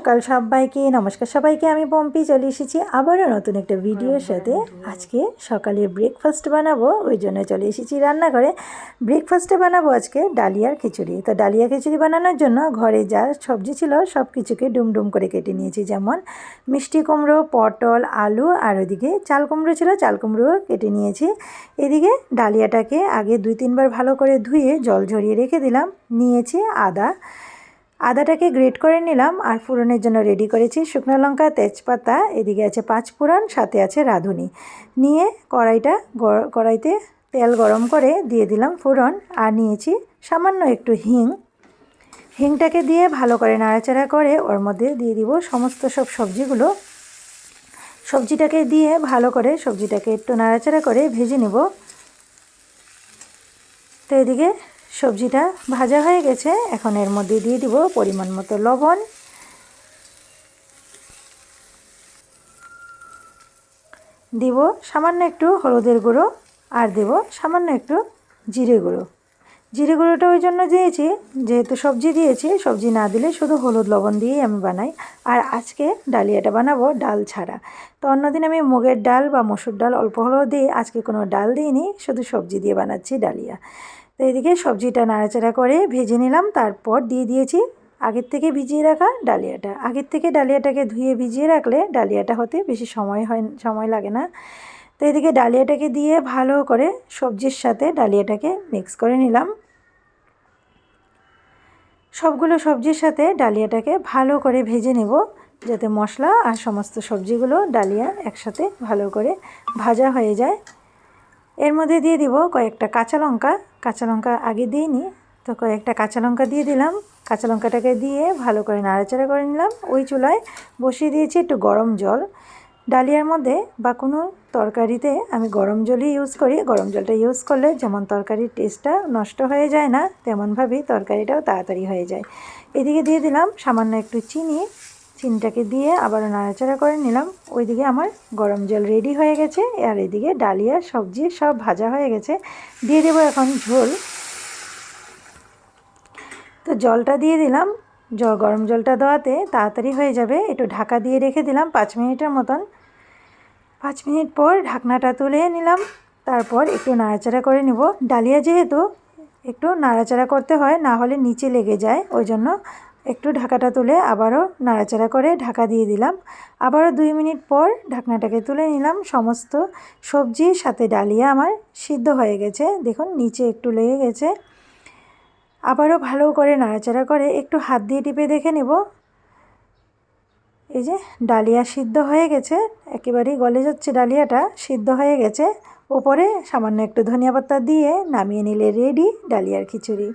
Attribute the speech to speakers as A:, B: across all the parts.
A: সকাল সবাইকে নমস্কার সবাইকে। আমি পম্পি চলে এসেছি আবারও নতুন একটা ভিডিওর সাথে। আজকে সকালে ব্রেকফাস্ট বানাবো ওই জন্য চলে এসেছি রান্নাঘরে। ব্রেকফাস্টে বানাবো আজকে ডালিয়ার খিচুড়ি। তো ডালিয়া খিচুড়ি বানানোর জন্য ঘরে যা সবজি ছিল সব কিছুকে ডুমডুম করে কেটে নিয়েছি। যেমন মিষ্টি কুমড়ো পটল আলু আর ওইদিকে চাল কুমড়ো ছিল চাল কুমড়ো কেটে নিয়েছি। এদিকে ডালিয়াটাকে আগে দুই তিনবার ভালো করে ধুয়ে জল ঝরিয়ে রেখে দিলাম। নিয়েছি আদা আদাটাকে গ্রেট করে নিলাম আর ফোড়নের জন্য রেডি করেছি শুকনো লঙ্কা, তেজপাতা, এদিকে আছে পাঁচ ফোড়ন, সাথে আছে রাঁধুনি। নিয়ে কড়াইটা কড়াইতে তেল গরম করে দিয়ে দিলাম ফোড়ন আর নিয়েছি সামান্য একটু হিং। হিংটাকে দিয়ে ভালো করে নাড়াচাড়া করে ওর মধ্যে দিয়ে দিব সমস্ত সব সবজিগুলো। সবজিটাকে দিয়ে ভালো করে সবজিটাকে একটু নাড়াচাড়া করে ভেজে নেব। তো এদিকে সবজিটা ভাজা হয়ে গেছে। এখন এর মধ্যে দিয়ে দিব পরিমাণ মতো লবণ। দিব সামান্য একটু হলুদের গুঁড়ো আর দেব সামান্য একটু জিরে গুঁড়ো। জিরে গুঁড়োটা ওই জন্য দিয়েছি, যেহেতু সবজি দিয়েছি, সবজি না দিলে শুধু হলুদ লবণ দিয়েই আমি বানাই। আর আজকে ডালিয়াটা বানাবো ডাল ছাড়া। তো অন্যদিন আমি মুগের ডাল বা মসুর ডাল অল্প হলেও দিই, আজকে কোনো ডাল দিইনি, শুধু সবজি দিয়ে বানাচ্ছি ডালিয়া। তো এদিকে সবজিটা নাড়াচাড়া করে ভেজে নিলাম, তারপর দিয়ে দিয়েছি আগের থেকে ভিজিয়ে রাখা ডালিয়াটা। আগের থেকে ডালিয়াটাকে ধুয়ে ভিজিয়ে রাখলে ডালিয়াটা হতে বেশি সময় হয়, সময় লাগে না। তো এদিকে ডালিয়াটাকে দিয়ে ভালো করে সবজির সাথে ডালিয়াটাকে মিক্স করে নিলাম। সবগুলো সবজির সাথে ডালিয়াটাকে ভালো করে ভেজে নেব, যাতে মশলা আর সমস্ত সবজিগুলো ডালিয়া একসাথে ভালো করে ভাজা হয়ে যায়। এর মধ্যে দিয়ে দিব কয়েকটা কাঁচা লঙ্কা। কাঁচা লঙ্কা আগে দিইনি। তো কয়েকটা কাঁচা লঙ্কা দিয়ে দিলাম। কাঁচা লঙ্কাটাকে দিয়ে ভালো করে নাড়াচাড়া করে নিলাম। ওই চুলায় বসিয়ে দিয়েছি একটু গরম জল। ডালিয়ার মধ্যে বা কোনো তরকারিতে আমি গরম জলই ইউজ করি। গরম জলটা ইউজ করলে যেমন তরকারির টেস্টটা নষ্ট হয়ে যায় না, তেমনভাবেই তরকারিটাও তাড়াতাড়ি হয়ে যায়। এদিকে দিয়ে দিলাম সামান্য একটু চিনি। চিনিটাকে দিয়ে আবার নাড়াচাড়া করে নিলাম। ওইদিকে আমার গরম জল রেডি হয়ে গেছে। আর এদিকে ডালিয়া, সবজি সব ভাজা হয়ে গেছে। দিয়ে দেবো এখন ঝোল। তো জলটা দিয়ে দিলাম। জ, গরম জলটা দেওয়াতে তাড়াতাড়ি হয়ে যাবে। একটু ঢাকা দিয়ে রেখে দিলাম পাঁচ মিনিটের মতন। পাঁচ মিনিট পর ঢাকনাটা তুলে নিলাম। তারপর একটু নাড়াচাড়া করে নিব। ডালিয়া যেহেতু একটু নাড়াচাড়া করতে হয়, না হলে নিচে লেগে যায়। ওই জন্য একটু ঢাকাটা তুলে আবারও নাড়াচাড়া করে ঢাকা দিয়ে দিলাম। আবারও দুই মিনিট পর ঢাকনাটাকে তুলে নিলাম। সমস্ত সবজির সাথে ডালিয়া আমার সিদ্ধ হয়ে গেছে। দেখুন, নিচে একটু লেগে গেছে। আবারও ভালো করে নাড়াচাড়া করে একটু হাত দিয়ে টিপে দেখে নেব। এই যে, ডালিয়া সিদ্ধ হয়ে গেছে। একেবারেই গলে যাচ্ছে ডালিয়াটা, সিদ্ধ হয়ে গেছে। ওপরে সামান্য একটু ধনিয়া পাতা দিয়ে নামিয়ে নিলে রেডি ডালিয়ার খিচুড়ি।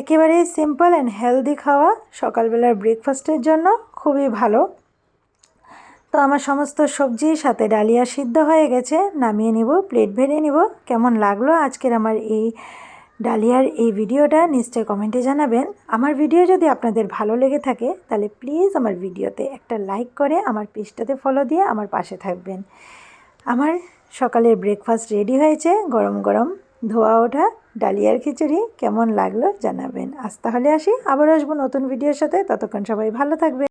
A: একেবারে সিম্পল অ্যান্ড হেলদি খাওয়া সকালবেলার ব্রেকফাস্টের জন্য খুবই ভালো। তো আমার সমস্ত সবজির সাথে ডালিয়া সিদ্ধ হয়ে গেছে, নামিয়ে নিব প্লেট ভেড়ে নিব। কেমন লাগল আজকের আমার এই ডালিয়ার এই ভিডিওটা নিশ্চয়ই কমেন্টে জানাবেন। আমার ভিডিও যদি আপনাদের ভালো লেগে থাকে, তাহলে প্লিজ আমার ভিডিওতে একটা লাইক করে আমার পেজটাতে ফলো দিয়ে আমার পাশে থাকবেন। আমার সকালের ব্রেকফাস্ট রেডি হয়েছে, গরম গরম। ধোয়া ওঠা, ডালিয়ার খিচুড়ি কেমন লাগল জানাবেন। আজ তাহলে আসি, আবার আসব নতুন ভিডিওর সাথে। ততক্ষণ সবাই ভালো থাকবে